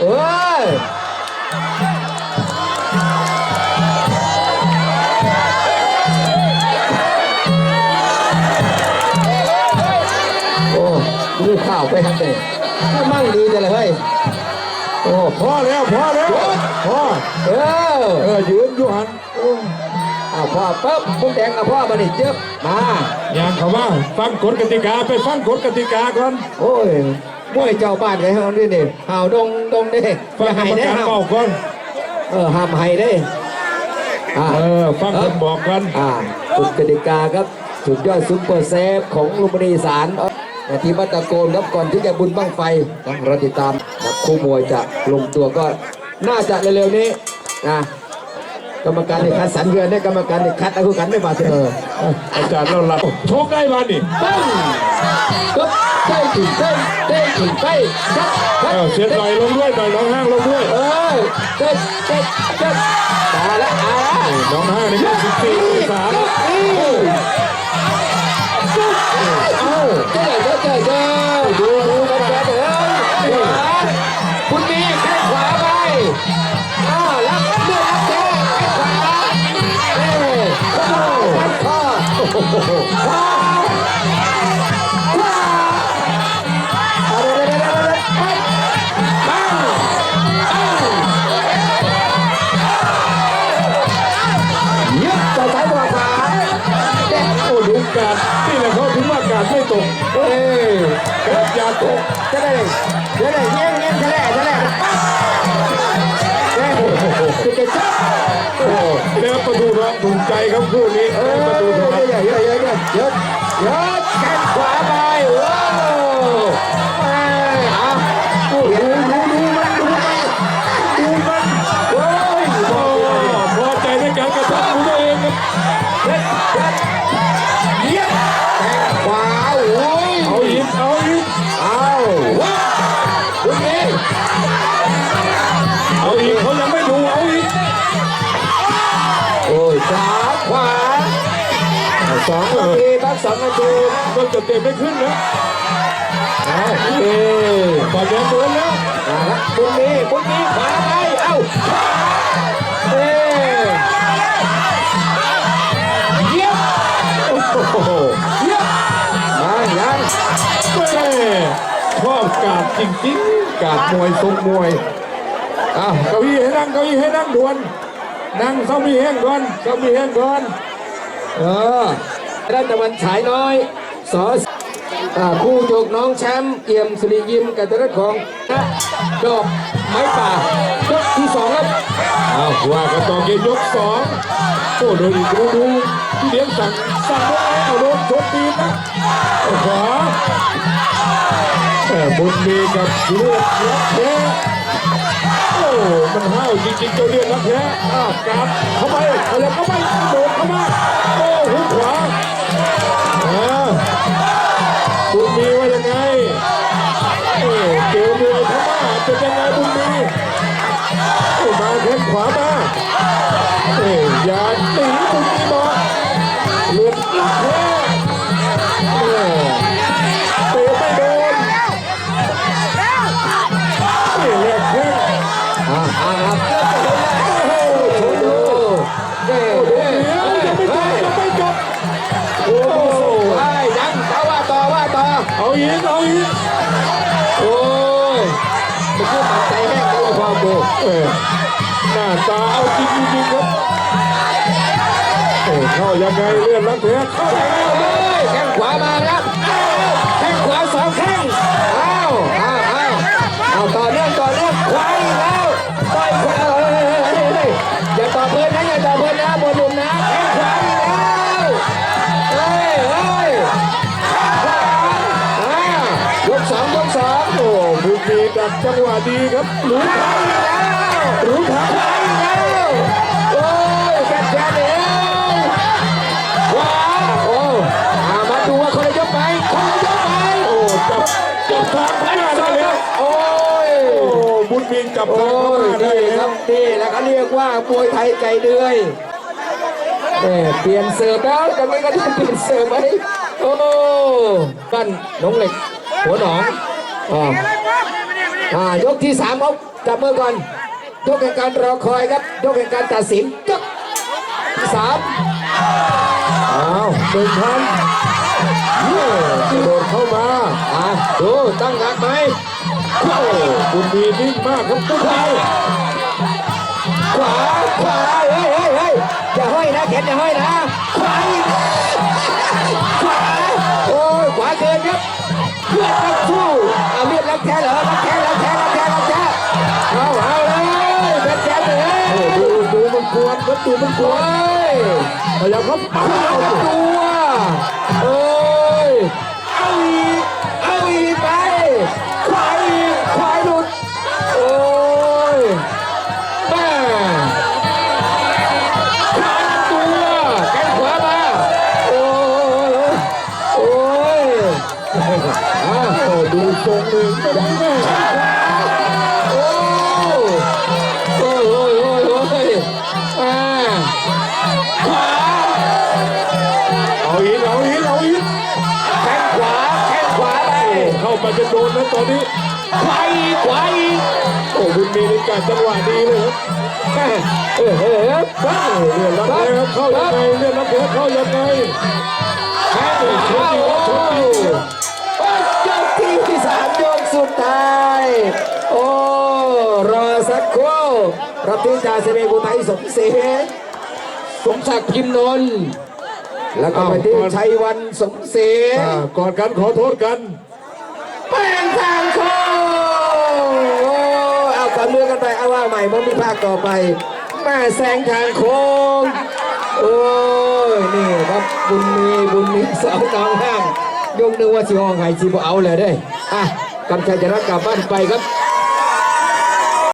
เอ้ยโอ้ดูข่าวไปทางเตะมั่งดีจังเลยเฮ้ยโอ้พอแล้วพอแล้วพอเออเออยืนอยู่หันเอาพ่อปั๊บพุ่งแดงกับพ่อมาดิเจ็บมาอย่างเขาว่าฟังกฎกติกาไปฟังกฎกติกาก่อนโอ้ย มวยเจ้าบ้านไงเฮานี่นี่ห่าวดงดงนี่อฟังย่ากรให้รมได้การห่าวบอกก่อนเออห้ามให้ได้อ่าเออฟังคนบอกกันอ่ากฎกติกาครับสุดยอดซุปเปอร์เซฟของลุมพินีสารนาทีวัดตะโกนครับก่อนที่จะบุญบั้งไฟต้องรอติดตามครับคู่มวยจะลงตัวก็น่าจะเร็วๆนี้นะ กรรมการนี่คัดสรรเงินได้กรรมการนี่คัดแล้วคือกันไม่มาเถอะอาจารย์เราหลับโชคได้มานี่ปั้งก็ได้ถึงได้ได้ถึงได้ชัดเออเสียหน่อยลงด้วยหน่อยน้องห้างลงด้วยเออเด็ดเด็ดเด็ดตายแล้วอ่าน้องห้างนี่ก็สิบสี่ กาศนี่แหละเขาถึงว่ากาศไม่ตก เอ้ยการอย่าตกจะได้จะได้เงี้ยเงี้ยจะได้จะได้เอ้ยจะจะจับโอ้แล้วประตูทองถูกใจครับคู่นี้เออประตูทองเยอะเยอะเยอะเยอะเยอะ เอาว้าวคุณเองเอาอีกเขายังไม่ดูเอาอีกโอ้ยซ้ายขวาสองนาทีครับสองนาทีมันจะเตะไม่ขึ้นนะเอาเอ้ยบอลแดงโดนแล้วมาละบุญมีบุญมีขวาไปเอ้าเอ้ยเยี่ยมโอ้โหเยี่ยมมายัง ชอบการจริงๆ การมวยทรงมวยอ้าวเก้าอี้ให้นั่งเก้าอี้ให้นั่งด่วน นั่งเศร้ามีแห้งก่อนเศร้ามีแห้งก่อนเออรัตะวันฉายน้อยสอคู่โจกน้องแชมป์เอี่ยมสุริยิมกับตระของนะดอกไม้ป่ายกที่สองครับอ้าวว่ากันต่อเกมยกสอง โอ้โดนอีกดูดูพี่เลี้ยงสั่งสั่งว่าเอาโดนชนตีนะเอาขวาแต่บุญมีกับเลือดรักแท้โอ้มันห้าวจริงๆเจ้าเลือดรักแท้อ้าวกลับเข้าไปเอาแล้วเข้าไปโดดเข้ามาโอ้หุกขวา โอ้ยมันก็มาใจแห้งกันเลยพ่อกเออหน้าตาเอาจริงจริงครับเอ้เข้ายังไงเลื่อนลักแท้เข้ายังไงเลยแข้งขวามาครับ บุญมีดักจังหวะดีครับหลุดขวาอีกแล้วหลุดทางขวาอีกแล้วโอ้ยแค่แค่เดียวขวาโอ้อามาดูว่าคนละยกไหมคนละยกไหมโอ้จับจับทางพม่าได้แล้วโอ้ยโอ้บุญมีจับโอ้ทางพยม่าได้นี่คแล้รัวบนี่แหล้วเขาเรียกว่ามวยไทยใจเดือยเอ่เปลี่ยนเสิร์ฟแล้วจะไม่ก็ได้เปลี่ยนเสิร์ฟไหมโอ้ปั้นน้องเหล็กหัวหนองอ่า อ่ายกที่สามเขาจับมือก่อนยกแห่งการรอคอยครับยกแห่งการตัดสินยกที่สามอ้าวหนึ่งพันเย้กระโดดเข้ามาอะดูตั้งหลักไหมโอ้คุณดีนิ่งมากครับทุกท่าน บดูมันกวโอ้ยพยายามครับเอาตัวโอ้ยเอาอีกเอาอีกไปขวาอีกขวาหลุดโอ้ยแม่ขาตัวแข้งขวามาโอ้ยโอ้ยอะโอ้ดูทรงหนึ่งไม่ได้ เข้าไปจะโดนนะตอนนี้ขวาอีกขวาอีกโอ้คุณมีในการจังหวะดีเลยครับเออเออเออบ้เลื่อนรับแพ้ครับเข้ายังไงเลื่อนรับแพ้เข้ายังไงแข้งขวาโอ้ยโอ้ยยกที่ที่สามยกสุดท้ายโอ้รอสักครู่รับที่จ่าเซเบกุไทยสมศรีสมศักดิ์พิมนนท์แล้วก็ไปที่ชัยวันสมศรีอ่าก่อนกันขอโทษกัน แป็นทางโค้งโอ้เอาตามเรื่อกันไปเอาว่าใหม่มันมีภาคต่อไปแม่แสงทางโค้งโอ้ยนี่ครับบุญมีบุญมีสองน้องห้างยกนึกว่าสิห้องไห้สิบ่เอาเลยได้อะกำชัยจะรักกลับบ้านไปครับ